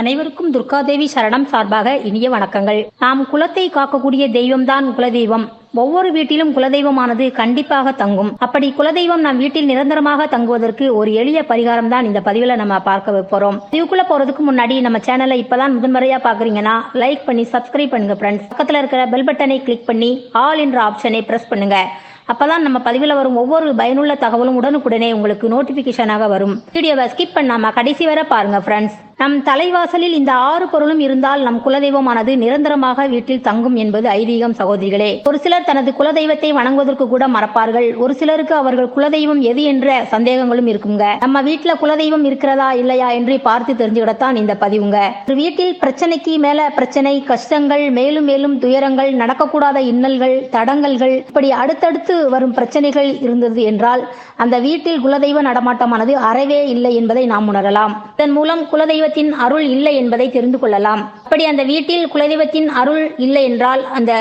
அனைவருக்கும் துர்காதேவி சரணம் சார்பாக இனிய வணக்கங்கள். நாம் குலத்தை காக்கக்கூடிய தெய்வம்தான் குலதெய்வம். ஒவ்வொரு வீட்டிலும் குலதெய்வமானது கண்டிப்பாக தங்கும். அப்படி குலதெய்வம் நம் வீட்டில் நிரந்தரமாக தங்குவதற்கு ஒரு எளிய பரிகாரம் தான் இந்த பதிவுல நம்ம பார்க்க போறோம். பதிவுக்குள்ள போறதுக்கு முன்னாடி நம்ம சேனலை இப்பதான் முதன்முறையா பாக்குறீங்கன்னா லைக் பண்ணி சப்ஸ்கிரைப் பண்ணுங்க ஃப்ரெண்ட்ஸ் பக்கத்துல இருக்கிற பெல் பட்டனை கிளிக் பண்ணி ஆல் என்ற ஆப்ஷனை பிரஸ் பண்ணுங்க. அப்பதான் நம்ம பதிவில் வரும் ஒவ்வொரு பயனுள்ள தகவலும் உடனுக்குடனே உங்களுக்கு நோட்டிபிகேஷனாக வரும். வீடியோவை ஸ்கிப் பண்ணாம கடைசி வரை பாருங்க ஃப்ரெண்ட்ஸ் நம் தலைவாசலில் இந்த ஆறு பொருளும் இருந்தால் நம் குலதெய்வமானது நிரந்தரமாக வீட்டில் தங்கும் என்பது ஐதீகம் சகோதரிகளே. ஒரு சிலர் தனது குலதெய்வத்தை வணங்குவதற்கு கூட மறப்பார்கள். ஒரு சிலருக்கு அவர்கள் குலதெய்வம் எது என்ற சந்தேகங்களும் இருக்குங்க. நம்ம வீட்டுல குலதெய்வம் இருக்கிறதா இல்லையா என்று பார்த்து தெரிஞ்சுக்கிடத்தான் இந்த பதிவுங்க. ஒரு வீட்டில் பிரச்சனைக்கு மேல பிரச்சனை கஷ்டங்கள் மேலும் மேலும் துயரங்கள் நடக்கக்கூடாத இன்னல்கள் தடங்கல்கள் இப்படி அடுத்தடுத்து வரும் பிரச்சனைகள் இருந்தது என்றால் அந்த வீட்டில் குலதெய்வ நடமாட்டமானது அறவே இல்லை என்பதை நாம் உணரலாம். இதன் மூலம் குலதெய்வ குலதெய்வத்தின் அருள் இல்லை என்பதை தெரிந்து கொள்ளலாம். அப்படி அந்த வீட்டில் குலதெய்வத்தின் அருள் இல்லை என்றால் அந்த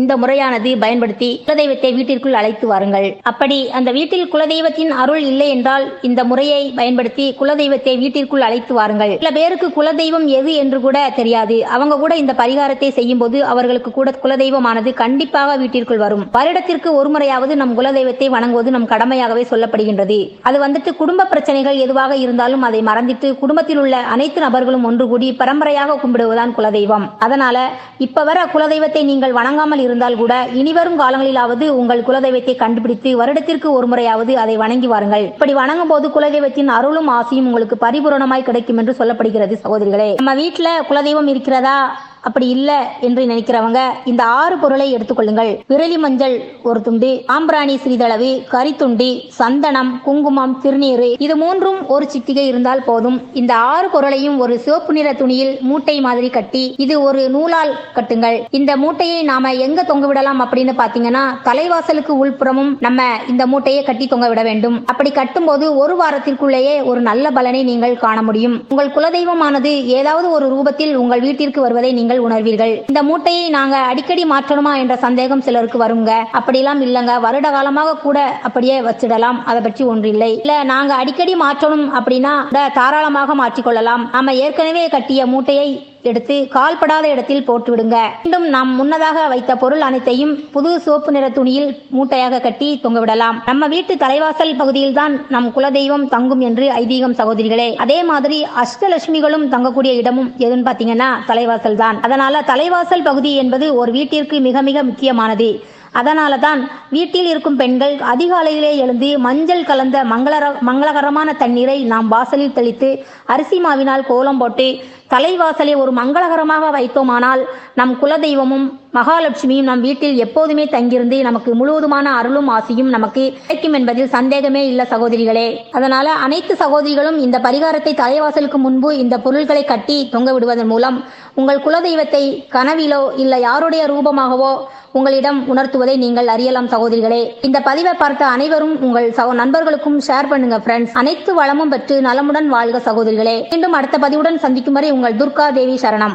இந்த முறையானது பயன்படுத்தி குலதெய்வத்தை வீட்டிற்குள் அழைத்து வாருங்கள். அப்படி அந்த வீட்டில் குலதெய்வத்தின் அருள் இல்லை என்றால் இந்த முறையை பயன்படுத்தி குலதெய்வத்தை வீட்டிற்குள் அழைத்து வாருங்கள். சில பேருக்கு குலதெய்வம் எது என்று கூட தெரியாது. அவங்க கூட இந்த பரிகாரத்தை செய்யும் போது அவர்களுக்கு கூட குலதெய்வமானது கண்டிப்பாக வீட்டிற்குள் வரும். வருடத்திற்கு ஒரு முறையாவது நம் குலதெய்வத்தை வணங்குவது நம் கடமையாகவே சொல்லப்படுகின்றது. அது வந்துட்டு குடும்ப பிரச்சனைகள் எதுவாக இருந்தாலும் அதை மறந்துட்டு குடும்பத்தில் உள்ள அனைத்து நபர்களும் ஒன்று கூடி பரம்பரையாக கும்பிடுவதுதான் குலதெய்வம். அதனால இப்ப வர குலதெய்வத்தை நீங்கள் வணங்காமல் இருந்தால் கூட இனிவரும் காலங்களிலாவது உங்கள் குலதெய்வத்தை கண்டுபிடித்து வருடத்திற்கு ஒரு முறையாவது அதை வணங்கி வாருங்கள். இப்படி வணங்கும் போது குலதெய்வத்தின் அருளும் ஆசையும் உங்களுக்கு பரிபூரணமாய் கிடைக்கும் என்று சொல்லப்படுகிறது சகோதரிகளே. நம்ம வீட்டுல குலதெய்வம் இருக்கிறதா? அப்படி இல்ல என்று நினைக்கிறவங்க இந்த ஆறு பொருளை எடுத்துக்கொள்ளுங்கள். விரலி மஞ்சள் ஒரு துண்டு ஆம்பிராணி சிறிதளவு கரித்துண்டி சந்தனம் குங்குமம் திருநீர் இது மூன்றும் ஒரு சிட்டிகை இருந்தால் போதும். இந்த ஆறு பொருளையும் ஒரு சிவப்பு நிற துணியில் மூட்டை மாதிரி கட்டி இது ஒரு நூலால் கட்டுங்கள். இந்த மூட்டையை நாம எங்க தொங்க விடலாம் அப்படின்னு பாத்தீங்கன்னா தலைவாசலுக்கு உள்புறமும் நம்ம இந்த மூட்டையை கட்டி தொங்க விட வேண்டும். அப்படி கட்டும்போது ஒரு வாரத்திற்குள்ளேயே ஒரு நல்ல பலனை நீங்கள் காண முடியும். உங்கள் குலதெய்வமானது ஏதாவது ஒரு ரூபத்தில் உங்கள் வீட்டிற்கு வருவதை நீங்கள் நீங்கள் உணர்வீர்கள். இந்த மூட்டையை நாங்க அடிக்கடி மாற்றணுமா என்ற சந்தேகம் சிலருக்கு வருங்க. அப்படிலாம் இல்லங்க. வருட காலமாக கூட அப்படியே வச்சிடலாம். அதை பற்றி ஒன்றில்லை. இல்ல நாங்க அடிக்கடி மாற்றணும் அப்படின்னா தாராளமாக மாற்றிக்கொள்ளலாம். நாம ஏற்கனவே கட்டிய மூட்டையை எடுத்து கால்படாத இடத்தில் போட்டுவிடுங்க. மீண்டும் நாம் முன்னதாக வைத்த பொருள் அனைத்தையும் புது சோப்பு நிற துணியில் மூட்டையாக கட்டி தொங்கவிடலாம். நம்ம வீட்டு தலைவாசல் பகுதியில் தான் நம் குலதெய்வம் தங்கும் என்று ஐதீகம் சகோதரிகளே அதே மாதிரி அஷ்டலட்சுமிகளும் தங்கக்கூடிய இடமும் எதுன்னு பாத்தீங்கன்னா தலைவாசல் தான் அதனால தலைவாசல் பகுதி என்பது ஒரு வீட்டிற்கு மிக மிக முக்கியமானது. அதனால தான் வீட்டில் இருக்கும் பெண்கள் அதிகாலையிலே எழுந்து மஞ்சள் கலந்த மங்களர மங்களகரமான தண்ணீரை நாம் வாசலில் தெளித்து அரிசி மாவினால் கோலம் போட்டு தலைவாசலை ஒரு மங்களகரமாக வைத்தோமானால் நம் குலதெய்வமும் மகாலட்சுமியும் நம் வீட்டில் எப்போதுமே தங்கியிருந்து நமக்கு முழுவதுமான அருளும் ஆசியும் நமக்கு கிடைக்கும் என்பதில் சந்தேகமே இல்லை சகோதரிகளே. அதனால அனைத்து சகோதரிகளும் இந்த பரிகாரத்தை தலைவாசலுக்கு முன்பு இந்த பொருட்களை கட்டி தொங்க விடுவதன் மூலம் உங்கள் குலதெய்வத்தை கனவிலோ இல்லை யாருடைய ரூபமாகவோ உங்களிடம் உணர்த்துவதை நீங்கள் அறியலாம் சகோதரிகளே. இந்த பதிவை பார்த்த அனைவரும் உங்கள் சகோ நண்பர்களுக்கும் ஷேர் பண்ணுங்க ஃப்ரெண்ட்ஸ் அனைத்து வளமும் பெற்று நலமுடன் வாழ்க சகோதரிகளே. மீண்டும் அடுத்த பதிவுடன் சந்திக்கும் வரை உங்கள் துர்கா தேவி சரணம்.